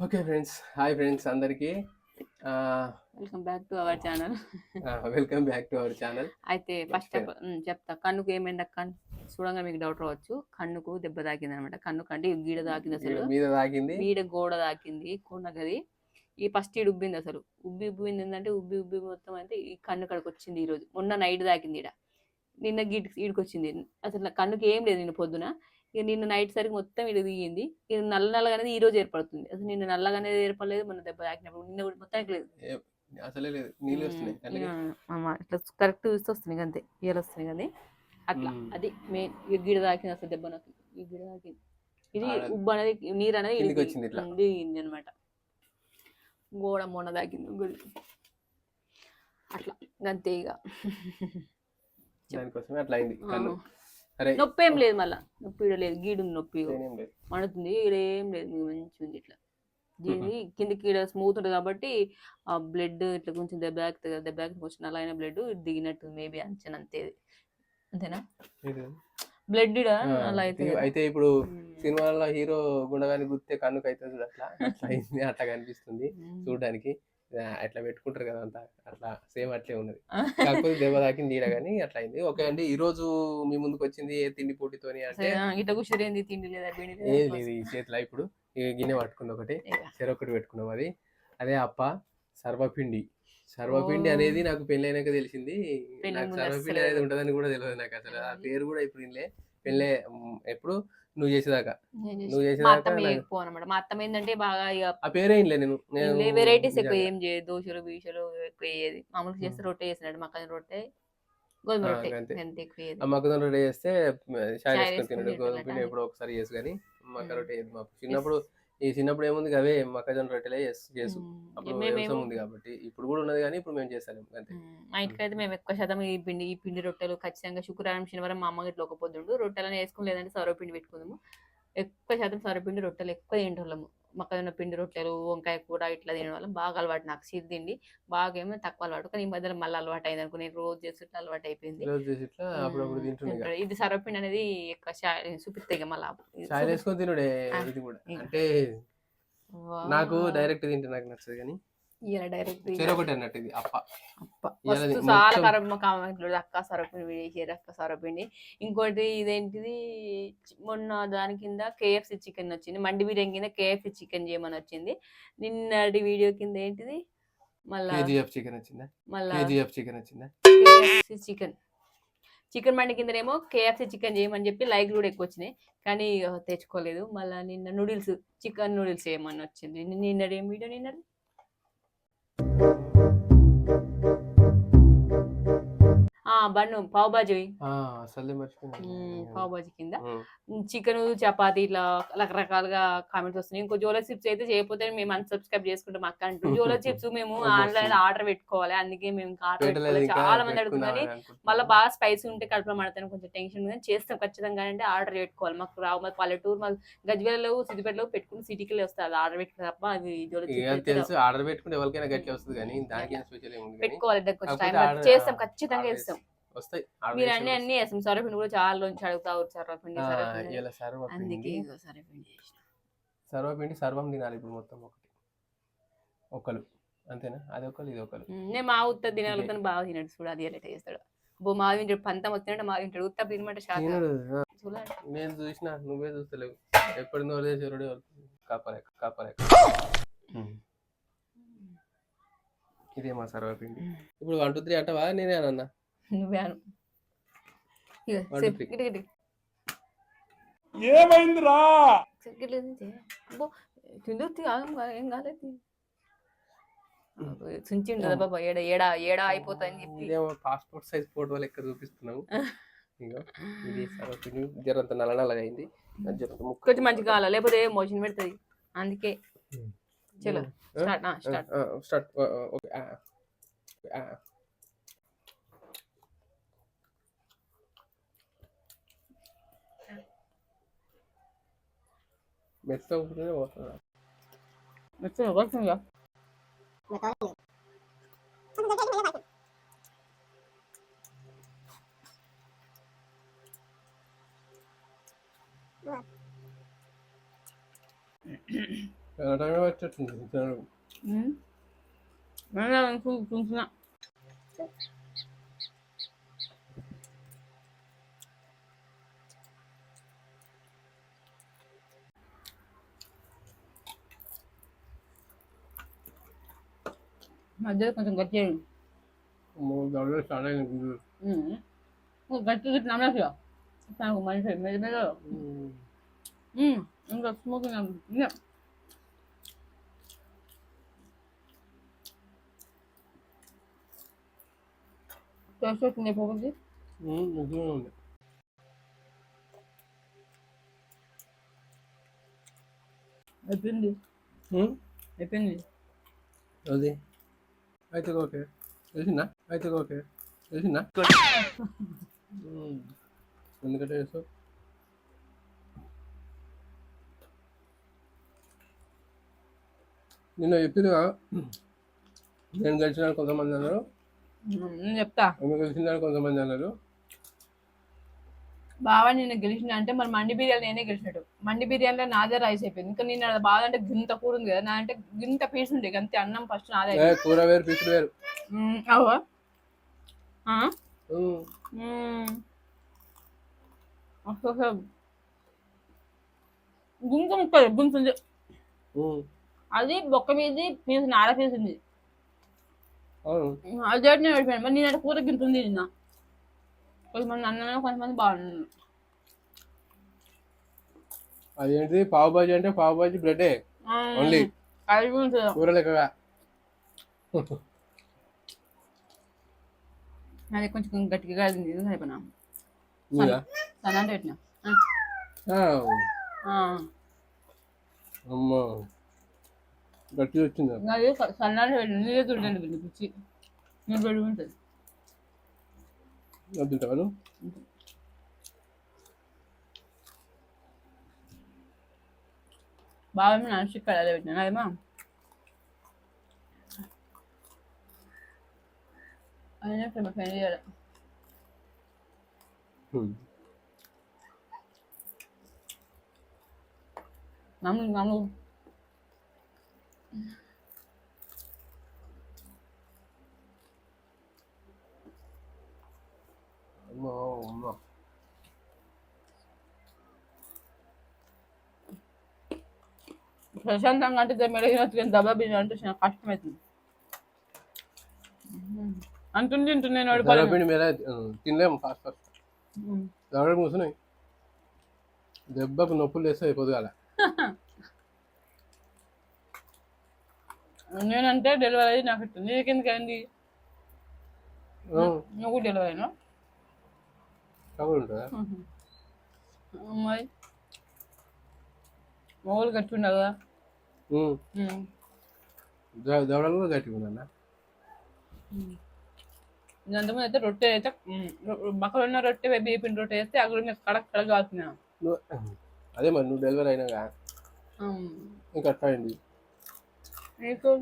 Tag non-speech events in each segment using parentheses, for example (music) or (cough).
Okay friends hi friends అందరికీ. Welcome back to our channel welcome back to our channel అయితే first. చెప్తా. కన్నుకు ఏమైంది అక్క? చూడంగా మీకు డౌట్ రావచ్చు. కన్నుకు దెబ్బ తాకింది అనమాట కన్ను కంటే గీడ తాకింది అసలు. మీద తాకింది. గీడ గోడ తాకింది కొన్నగది ఈ ఫస్ట్ ఈడు ఉబ్బింది అసలు. ఉబ్బి ఉబ్బింది ఏంటంటే ఉబ్బి ఉబ్బి మొత్తం అయితే ఈ కన్ను కడికి వచ్చింది ఈ రోజు మొన్న నైట్ తాకింది ఈడ. నిన్న గీటికి ఈడికి వచ్చింది. అసలు నా కన్నుకి ఏం లేదు నిన్న పొద్దున. ఇక నిన్న నైట్ సరికి మొత్తం ఇడ దిగింది ఇది నల్ల నల్లగా అనేది ఈ రోజు ఏర్పడుతుంది. అసలు నిన్న నల్లగా అనేది ఏర్పడలేదు మన దెబ్బ తాకినప్పుడు. నిన్న కూడా మొత్తానికి లేదు అసలే లేదు. నీళ్ళు వస్తున్నాయి ఇట్లా కరెక్ట్ చూస్తే వస్తుంది అంతే. ఇయర్ వస్తుంది కానీ అట్లా. అది మెయిన్. ఈ గిడ తాకింది అసలు దెబ్బ నాకు. ఈ గిడ తాకింది. ఇది ఉబ్బు అనేది నీరు అనేది దిగింది అనమాట. గోడ మొన్న తాకింది గుడి అట్లా. అంతే ఇక దానికోసమే అట్లా అయింది. నొప్పి ఏం లేదు మళ్ళా. నొప్పి లేదు. గీడుంది నొప్పి. మడుతుంది. ఏం లేదు. మంచిగా ఉంది ఇట్లా. దీన్ని కిందికి స్మూత్ ఉంటుంది కాబట్టి ఆ బ్లడ్ ఇట్లా కొంచెం దెబ్బ దెబ్బ కొంచెం నల్ల అయిన బ్లడ్ దిగినట్టు మేబీ అంచనా అంతే. అంతేనా. బ్లడ్ అలా అయితే అయితే ఇప్పుడు సినిమాలో హీరో గుండగాని గుర్తే కన్నుకు అవుతుంది అట్లా అట్లా కనిపిస్తుంది చూడడానికి. అట్లా పెట్టుకుంటారు కదా అంతా. అట్లా సేమ్ అట్లే ఉన్నది. కాకపోతే దెబ్బ తాకింది ఈడ కానీ అట్లా అయింది. ఓకే అండి ఈ రోజు మీ ముందుకు వచ్చింది ఏ తిండి పోటీతోని అంటే ఇట్లా కూర్చోరేంది తిండి లేదా ఈ చేతిలో ఇప్పుడు గిన్నె పట్టుకుంది ఒకటి. చెరొకటి పెట్టుకున్నాం అది. అదే అప్ప సర్వపిండి. సర్వపిండి. అనేది నాకు పెళ్ళైనాక తెలిసింది. నాకు సర్వపిండి అనేది ఉంటదని కూడా తెలియదు నాకు అసలు. ఆ. పేరు కూడా ఇప్పుడు పెళ్ళే ఎప్పుడు? నువ్వు చేసేదాకా? నువ్వు చేసేదాకా మా అత్తమ్మ నాకు- ఎక్కువ అనమాట మా అత్తమ్మ ఏంటంటే బాగా ఇక ఆ పేరే ఇల్లే నేను. నేను వెరైటీస్ ఎక్కువ. ఏం చేయదు. దోశలు బీషలు ఎక్కువ వేయేది మామూలుగా చేస్తే రొట్టె చేసినాడు మక్కన రొట్టె. గోధుమ ఆ, రొట్టె. అంతే. అంతే ఎక్కువ వేయదు ఆ మక్కదొన్న రొట్టె చేస్తే చాయ్ చాయ్ వేసుకొని వేసుకొని తినడు. గోధుమ పిండి. ఎప్పుడో ఒకసారి చేసు కానీ మక్క ఉమ్. రొట్టె మాకు. చిన్నప్పుడు ఈ చిన్నప్పుడు ఏముంది అవే మొక్కజొన్న రొట్టెలే చేసు అప్పుడు వ్యవసాయం ఉంది కాబట్టి ఇప్పుడు కూడా ఉన్నది కానీ ఇప్పుడు మేము చేస్తాం అంతే. మా ఇంటికి అయితే మేము ఎక్కువ శాతం ఈ పిండి ఈ పిండి రొట్టెలు ఖచ్చితంగా శుక్రవారం శనివారం మా అమ్మ ఇట్లా ఒక పొద్దుండు రొట్టెలను వేసుకుని లేదంటే సర్వపిండి పెట్టుకుందాము. ఎక్కువ శాతం సర్వపిండి రొట్టెలు ఎక్కువ తింటాము మొక్కజొన్న పిండి రొట్టెలు వంకాయ కూర ఇట్లా తినడం వల్ల బాగా అలవాటు నాకు సీట్ తిండి. బాగా ఏమో తక్కువ అలవాటు. కానీ ఈ మధ్యలో మళ్ళీ అలవాటు అయింది అనుకో నేను రోజు చేస్తుంటే అలవాటు అయిపోయింది చేసి. ఇది సర్వపిండి అనేది ఎక్కువ చూపిస్తాయి మళ్ళీ. అంటే నాకు డైరెక్ట్ తింటే నాకు నచ్చదు కానీ ఇలా డైరెక్ట్ చెరొకటి అన్నట్టు ఇది అప్ప. అప్ప. ఇవాళ మస్తు మొత్తం- చాలా కరమ్మ కామెంట్లు అక్క సరపిండి వేసారు అక్క సరపిండి. ఇంకోటి ఇదేంటిది మొన్న దాని కింద కేఎఫ్సి చికెన్ వచ్చింది. మండి బిర్యానీ కింద కేఎఫ్సి చికెన్ చేయమని వచ్చింది. నిన్నటి వీడియో కింద ఏంటిది? మళ్ళా కేజీఎఫ్ చికెన్ వచ్చిందా? మళ్ళా కేజీఎఫ్ చికెన్ వచ్చిందా? KFC chicken. చికెన్ మండి కిందనేమో కేఎఫ్సి చికెన్ చేయమని చెప్పి లైక్ కూడా ఎక్కువ వచ్చినాయి. కానీ తెచ్చుకోలేదు. మళ్ళీ నిన్న నూడిల్స్ చికెన్ నూడిల్స్ చేయమని వచ్చింది. నిన్న- నిన్నటి ఏం వీడియో నిన్నది? బన్ను పావు బాజీ పావు బాజీ కింద. చికెన్ చపాతి ఇట్లా రకరకాలుగా కామెంట్స్ వస్తున్నాయి. ఇంకో జోలో చిప్స్ అయితే చేయకపోతే మేము అన్సబ్స్క్రైబ్ చేసుకుంటాం అక్క అంటూ జోలో చిప్స్ మేము ఆన్లైన్ ఆర్డర్ పెట్టుకోవాలి. అందుకే మేము చాలా మంది అని అనుకుంటున్నా. మళ్ళీ బాగా స్పైసీ ఉంటే కడుపులో మడతాను కొంచెం టెన్షన్ ఉంది. చేస్తాం ఖచ్చితంగా అంటే ఆర్డర్ పెట్టుకోవాలి. మాకు రావు మాకు పల్లెటూరు మాకు గజ్వేలలో సిద్దిపేటలో పెట్టుకుని సిటీకి వస్తుంది అది ఆర్డర్ పెట్టుకుని తప్ప అది తెలుసు ఆర్డర్ పెట్టుకుంటే ఎవరికైనా గట్టి వస్తుంది కానీ దానికి స్పెషల్ పెట్టుకోవాలి చేస్తాం ఖచ్చితంగా చేస్తాం. వస్తాయి. మీరు అన్ని అన్ని వేస్తాం. సొరపిండి కూడా చాలా నుంచి అడుగుతా సొరపిండి ఇలా సర్వపిండి. అందుకే సర్వపిండి సర్వం తినాలి ఇప్పుడు మొత్తం ఒకటి. ఒకరు అంతేనా? అది ఒకరు ఇది ఒకరు నేను మా ఉత్త తినాలతో బాగా తినడు. చూడు అది ఎట్లా చేస్తాడు బో మా తింటాడు పంతం వచ్చినట్టు మా తింటాడు ఉత్త తినమంటే శాతం నేను చూసిన నువ్వే చూస్తలేవు. ఎప్పటి నోరు చెరుడే కాపరే కాపరే ఇదే మా సర్వపిండి. ఇప్పుడు వన్ టూ త్రీ అంటావా? నేనే అన్నా నువ్వే అను. ఏమైందిరా? తిందొత్తి, ఏం కాలేదు చుంచిండు బాబా ఏడ ఏడ ఏడ చెప్పి. పాస్పోర్ట్ సైజ్ ఫోటో లెక్క చూపిస్తున్నావు. ఇగో ఇది సర్వపిండి జరంత నల్ల నల్లగా అయింది. కొంచెం మంచిగా కావాలి? లేకపోతే మోషన్ పెడుతుంది? అందుకే. చలో స్టార్ట్ స్టార్ట్ స్టార్ట్ ఓకే 맥주하고 그래 먹었잖아. 맥주 누가 챙겨? 내가 해. 야, 라면 맛있어, 중순. 응? 나는 중순아. మధ్యలో కొంచెం గట్టి మూడు దవడలు స్టార్ట్ అయిన గుండు. గట్టి గట్టి నమ్మేసిగా నాకు మనిషి మీద మీద ఉమ్. ఉమ్, ఇంకా స్మోకింగ్ టేస్ట్ వచ్చింది పోతుంది ఉమ్, మంచిగా ఉంది అయిపోయింది ఉమ్, అయిపోయింది అది అయితే ఓకే. తెలిసిందా అయితే ఓకే. తెలిసిందా. (laughs) ఎందుకంటే చేస్తావు నిన్న చెప్పిందిగా నేను గెలిచిన కొంతమంది అన్నారు. నేను చెప్తా. ఆమె గెలిచిందని కొంతమంది అన్నారు. బావా నేను గెలిచిన అంటే మరి మండి బిర్యానీ నేనే గెలిచినట్టు. మండి బిర్యానీలో నాదే రైస్ అయిపోయింది. ఇంకా నేను బాగా అంటే గింత కూర ఉంది కదా నా అంటే గింత పీస్ ఉంది. అంతే అన్నం ఫస్ట్ నాదే కూర వేరు పీసులు వేరు. అవో గుంత ముక్క గుంత ఉంది ఉమ్. అది బొక్క మీది పీస్ నాడ పీస్ ఉంది. అది నేను వెళ్ళిపోయాను మరి నేను కూర గింత ఉంది నిన్న. కొంతమంది అన్నం కొంతమంది బాగున్నాను అదేంటిది? పావు బాజీ అంటే పావు బాజీ బ్రెడే ఓన్లీ? అది కూడా ఉంటుంది. అది కొంచెం గట్టిగా అయింది ఇది అయిపోయినా మీరా? సన్నాంటే పెట్టినా ఆ, ఆ. అమ్మో. గట్టి వచ్చింది? సన్నాంటే పెట్టిన నీళ్ళే చూడండి పిచ్చి? నీళ్ళు పెట్టి ఉంటుంది వద్దుంటావా నువ్వు? బాగా నాన్ స్టిక్ అదే పెట్టినా అదేమా అదే ఫ్రెండ్ ఫ్రెండ్ చేయాలి ఉమ్. మామూలు మామూలు అమ్మో అమ్మో ప్రశాంతంగా అంటే మెడగిన దెబ్బ అంటే చాలా కష్టమవుతుంది అంటుంది తింటుంది నేను పిండి మీద తినలేము ఫాస్ట్ ఫాస్ట్ దవడ కూర్చున్నాయి దెబ్బకు నొప్పులు వేస్తాయి పొద్దుగాల (laughs) నేనంటే డెలివరీ నాకు నీకెందుకు అయింది? నువ్వు డెలివరీ ఉంటుందా మొగలు గట్టి ఉండవు కదా? దవడలు కూడా ఉందన్న ఇంతకుముందు అయితే రొట్టె అయితే బక్కలు ఉన్న రొట్టె పిండి రొట్టె వేస్తే అక్కడ కడక్ కడక్ నువ్వు అదే మరి నువ్వు డెలివరీ అయినాక ఇంకా అట్లా అయింది నీకు?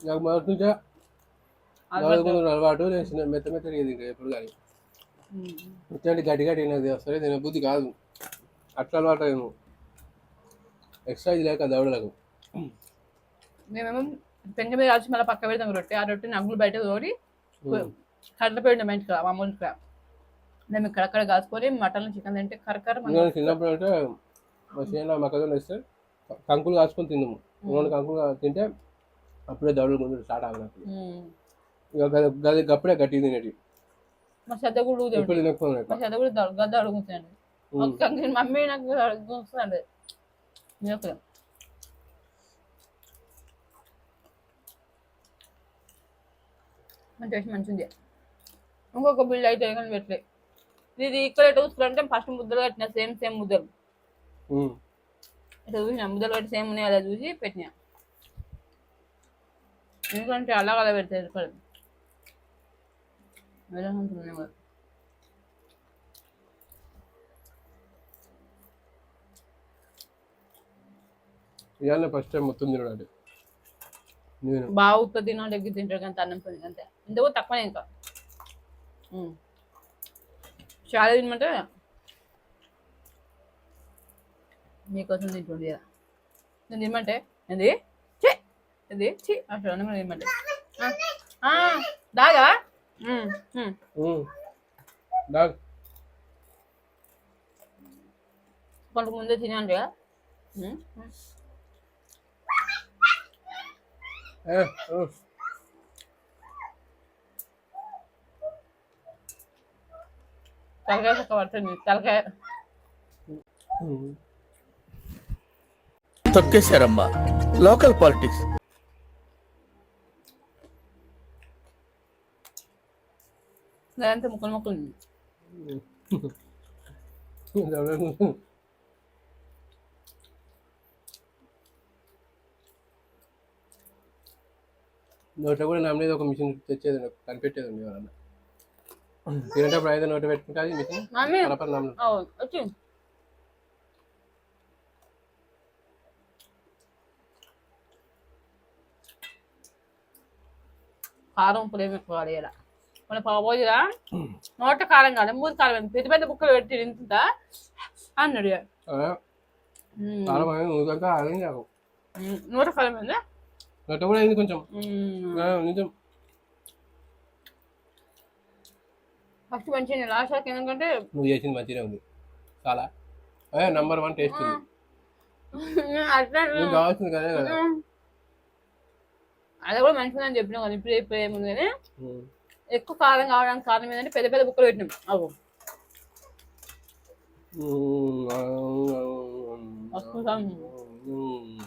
నాకు మొదటి నుంచే అలవాటు. నేను మెత్త మెత్త తిరిగేది ఇంకా ఎప్పుడు కానీ. ఇట్లాంటి గట్టి గట్టి తినది వస్తుంది తినే బుద్ధి కాదు. అట్లా అలవాటు అయ్యాను ఎక్సర్సైజ్ లేక దవడలకు. మేమేమో పెంక మీద కాల్చి మళ్ళీ పక్క పెడతాం రొట్టె. ఆ రొట్టె నగ్గులు బయట తోడి పోయింది మా ఇంటికి మా అమ్మ ఇంటికి మేము ఇక్కడక్కడ కాసుకొని మటన్ చికెన్ తింటే కరకర చిన్నప్పుడు అంటే మా చేనులో మొక్కజొన్న వేస్తే కంకులు కాసుకొని తిన్నాము రెండు కంకులు తింటే అప్పుడే దవడలు ముందు స్టార్ట్ ఆగినప్పుడు గది అప్పుడే గట్టి తినేటి మా శ్రద్ధ కూడా ఇప్పుడు మా శ్రద్ధ కూడా గద్ద అడుగుతుంది ఒక్క మమ్మీ నాకు అడుగుతుంది నేను మన టేస్ట్ మంచిగా ఉంది ఇంకొక బిల్డ్ అయితే కానీ పెట్టలే. ఇది ఇక్కడ ఎటు చూసుకుంటే ఫస్ట్ ముద్దలు కట్టిన సేమ్ సేమ్ ముద్దలు. ఇట్లా చూసిన ముద్దలు కట్టి సేమ్ ఉన్నాయి అలా చూసి పెట్టినా. ఎందుకంటే అలా అలా పెడతారు ఇక్కడ. ఉంటుంది కూడా ఇవాళ ఫస్ట్ టైం మొత్తం తినడానికి నేను. బాగా ఉత్త తినాలి తింటారు కానీ అన్నం పని అంతే. ఇంతకు తక్కువనే ఇంకా. చాలా తినమంటే మీకోసం తింటుంది కదా నేను తినమంటే? ఏంది? ఛీ! ఏంది? ఛీ! అసలు అన్నం తినమంటే. దాగా. డాగ్. కొంత ముందే తినండి. తలకాయ చక్క పడుతుంది తలకాయ. తొక్కేశారమ్మా. Local politics. లేదంటే ముక్కలు ముక్కలు ఉంది. నోట్లో కూడా నా మీద ఒక మిషన్ తెచ్చేది కనిపెట్టేది ఉంది ఎవరన్నా తినేటప్పుడు అయితే నోట పెట్టుకుంటే అది మిషన్ కలపని నమ్ము ఓ, వచ్చి కారం ఉప్పులు ఏమి ఎక్కువ మన పావుజరా నోట కారం కాదు మూడు కారం. పెద్ద పెద్ద బుక్కలు పెట్టి ఇంత అన్నాడు నోట ఏందా కూడా అయింది కొంచెం. నిజం. ఫస్ట్ మంచిగా లాస్ట్ వరకు ఎందుకంటే నువ్వు చేసింది మంచిగా ఉంది. చాలా. అదే నంబర్ వన్ టేస్ట్ కావాల్సింది కదా. అది కూడా మంచిగా అని చెప్పినాం కదా ఇప్పుడు ఇప్పుడు ఏముంది కానీ. ఎక్కువ కారం కావడానికి కారణం ఏంటంటే పెద్ద పెద్ద బుక్కలు పెట్టినాం అవు ఉమ్. వస్తుందాం. ఉమ్.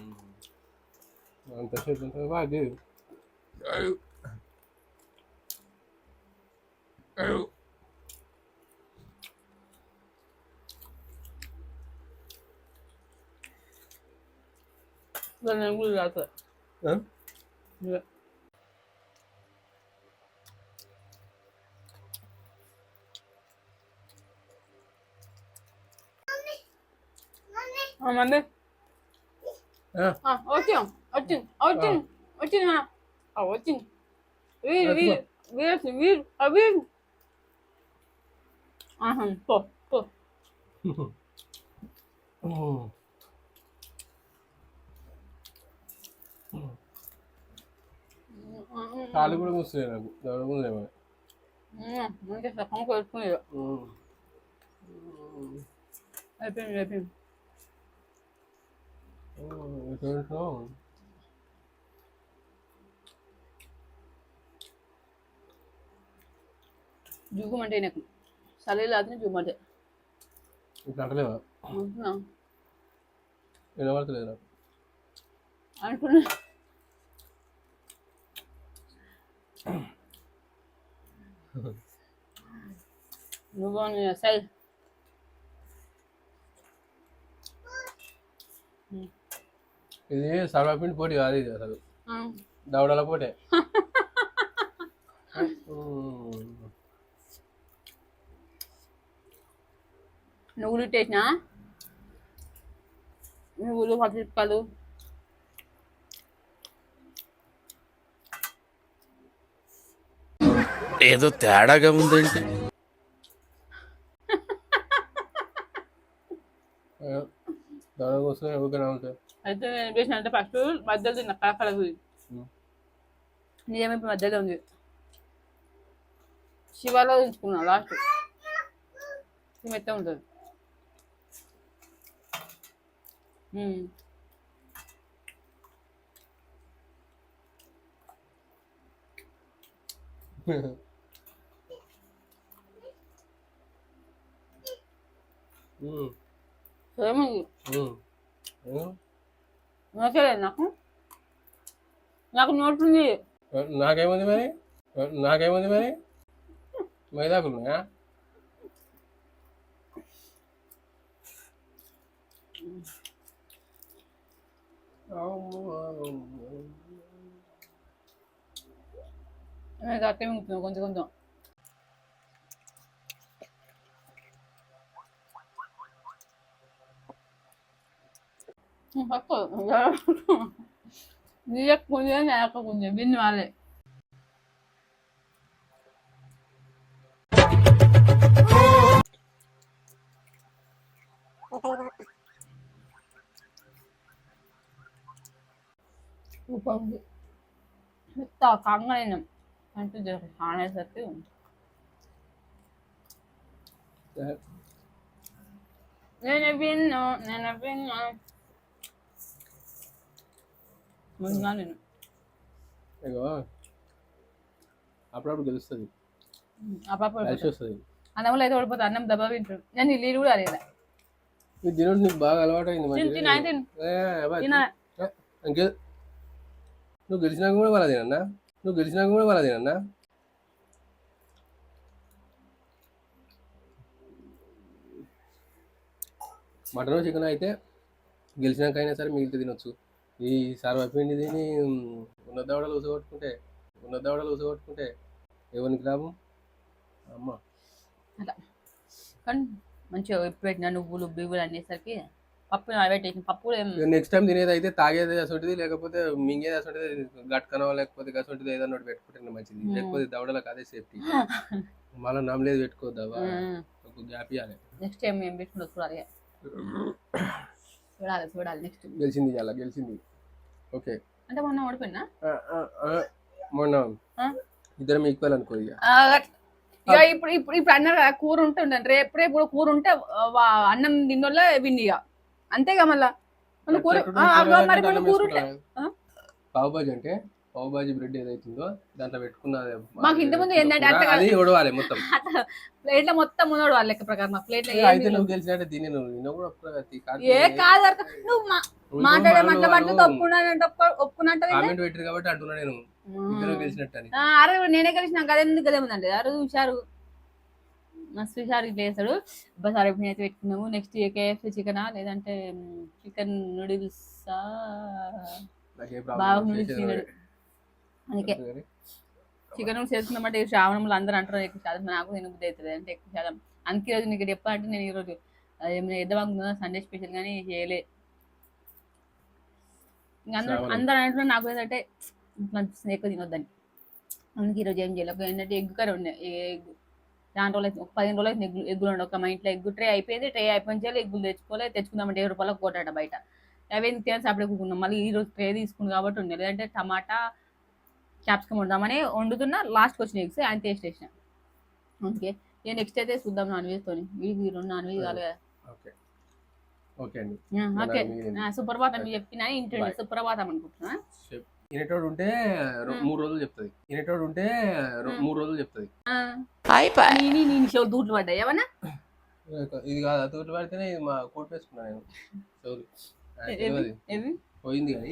అంతసేపు ఉంటుంది బాగా అది నేను కూడా తాగుతా. ఆ, వచ్చింది వచ్చింది వచ్చింది వచ్చింది వచ్చింది. వీరు వీరు వీరు వీరు వీరు. పో పో. కాళ్ళు కూడా మూస్తున్నాయి నాకు లేవు. మంచిగా సక్కం కొట్టుకునేది. అయిపోయింది అయిపోయింది. ఇదేంటో. జూగమంటే నాకు. చలి లేకపోతే జూగమంటే. అంటున్నా. వినబడతలేదు నాకు అనుకున్నా నువ్వు సై ఇది సర్వపిండి పోటీ కాదు ఇది అసలు. దవడల పోటే. (laughs) నువ్వులు ఇట్టేసిన? నువ్వులు పచ్చిమిరపకాయలు ఏదో తేడాగా ఉందేంటి ఆ, (laughs) దవడ కోసం ఎవరికైనా ఉంటాయి అయితే నేను ఏం చేసిన అంటే ఫస్ట్ మధ్యలో తిన్న ఉమ్. నిజమే ఇప్పుడు మధ్యలో ఉంది. శివాలో ఉంచుకున్నా లాస్ట్ మెత్త ఉంటుంది. ఉమ్. నోచలేదు నాకు? నాకు నోటుంది నాకేముంది మరి? నాకేముంది మరి? మైదాకులు ఉన్నాయా ఉంటుంది కొంచెం. Bakın ya. Niye konuyor ne yaka konuyor benim hali. ఉపాధి మిగతా కంగనం అంటే ఆనేసరికి నేను విన్ను నేను విన్ను విన్నా నేను ఇగో అప్పుడప్పుడు గెలుస్తుంది. అప్పుడు కలిసి వస్తుంది. అన్నంలో అయితే ఓడిపోతే అన్నం దెబ్బ తింటాడు. నేను నీళ్ళు కూడా అడిగిన ఈ తినడు నీకు బాగా అలవాటు అయింది నువ్వు గెలిచినాక కూడా వాళ్ళ తినన్నా? నువ్వు గెలిచినాక కూడా వాళ్ళ తినన్నా? మటన్ చికెన్ అయితే గెలిచినాక అయినా సరే మిగిలితే తినొచ్చు. ఈ సర్వపిండి తిని ఉన్న దవడలు ఉసగొట్టుకుంటే ఉన్న దవడలు ఉసగొట్టుకుంటే ఎవరికి లాభం? అమ్మ. కానీ మంచిగా ఎప్పుడు పెట్టిన నువ్వులు బివ్వులు అనేసరికి పప్పు పెట్టేసిన పప్పు నెక్స్ట్ టైం తినేది అయితే తాగేది అసొంటిది లేకపోతే మింగేది అసొంటిది గట్కనో లేకపోతే అసొంటిది ఏదన్నా ఒకటి పెట్టుకుంటే మంచిది. లేకపోతే దవడలకు అదే సేఫ్టీ (laughs) మళ్ళీ నమ్మలేదు పెట్టుకోద్దావా ఒక గ్యాప్ ఇవ్వాలి నెక్స్ట్ టైం ఏం పెట్టుకుంటూ (coughs) చూడాలి చూడాలి చూడాలి నెక్స్ట్ గెలిచింది అలా గెలిచింది. ఓకే. అంటే మొన్న ఓడిపోయినా? మొన్న? ఇద్దరం ఈక్వల్ అనుకో ఇక ఇక ఇప్పుడు ఇప్పుడు ఇప్పుడు అన్నారు కదా కూర ఉంటే ఉండండి రేపు రేపు కూడా కూర ఉంటే అన్నం తిన్నోళ్ళ విన్ ఇక అంతేగా మళ్ళా. కూర మరి మళ్ళీ కూర ఉంటే వేసుకుంటారు? ఆ? పావు బాజీ అంటే పావు బాజీ బ్రెడ్ ఏదైతుందో దాంట్లో పెట్టుకున్న మాకు ఇంతకుముందు ఏంటంటే కూర, అట్లా అది ఒడవాలి మొత్తం. (laughs) ప్లేట్లో మొత్తం వాళ్ళ లెక్క ప్రకారం. మా ప్లేట్లో ఏ, అయితే నువ్వు గెలిచినట్టే తిని నువ్వు నిన్న కూడా. ఏ కాదు నువ్వు మాట్లాడే వాళ్ళు- మాటలు వాళ్ళు ఒప్పుకున్నానంటే ఒప్పుకున్నట్టు కామెంట్ పెట్టారు కాబట్టి అంటున్నా నేను. ఇద్దరు గెలిచినట్టు అని అరే నేనే కలిసిన కదా? ఎందుకు ఉందండి రోజు హుషారు. మస్తు హుషారు ఇట్లా చేస్తాడు. ఇప్పుడు అయితే పెట్టుకున్నాము. నెక్స్ట్ కేఎఫ్సీ చికెనా? లేదంటే చికెన్ నూడిల్స్? నాకేం బాగా ప్రాబ్లం నూడిల్స్ తినడు. అందుకే. చికెన్ నూడిల్స్ చేసుకున్నామంటే శ్రావణంలో అందరూ అంటారు ఎక్కువ శాతం నాకు నేను బుద్ధి అవుతుంది అంటే ఎక్కువ శాతం. అందుకే ఈరోజు నీకు చెప్పాలంటే నేను ఈరోజు ఏమైనా ఎద్దాం అనుకున్నా సండే స్పెషల్ కానీ చేయలే. ఇంకా అందరూ అంటున్నారు నాకు ఏంటంటే అనిపిస్తుంది ఎక్కువ తినొద్దని. అందుకే ఈరోజు ఏం చేయలేదు ఏంటంటే ఎగ్ కర్రీ ఉండే ఎగ్ దాని రోజులు అయితే ఒక పదిహేను రోజులు అయితే ఎగ్గులు ఎగ్గులు ఉండే ఒక మా ఇంట్లో ఎగ్గు ట్రే అయిపోయింది. ట్రే అయిపోయిన చేయాలి ఎగ్గులు తెచ్చుకోలే తెచ్చుకుందామంటే ఏడు రూపాయలకు కోటాట బయట. అవి తినేసి అప్పుడే కూకున్నాం మళ్ళీ ఈ రోజు ట్రే తీసుకుంది కాబట్టి ఉండే లేదంటే టమాటా క్యాప్సికమ్ వండుదామని వండుతున్నా లాస్ట్కి వచ్చిన ఎగ్స్ ఆయన టేస్ట్ వేసిన ఓకే నేను నెక్స్ట్ అయితే చూద్దాం నాన్ వెజ్ తోని. వీడికి రెండు నాన్ వెజ్ కాదు. కదా ఓకే ఓకే. అండి ఓకే. సుప్రభాతం చెప్పిన ఇంటి Bye. సుప్రభాతం అనుకుంటున్నా. ఇనేటోడు ఉంటే. మూడు రోజులు చెప్తుంది. ఇనేటోడు ఉంటే. మూడు రోజులు చెప్తుంది. ఆ, నీ నీ షో దూట్లు పడ్డాయి ఏమన్నా? ఇది కాదు అతూటి పడితేనే ఇది మా కోట్ వేసుకున్నా నేను. చెవులు. పోయింది కానీ.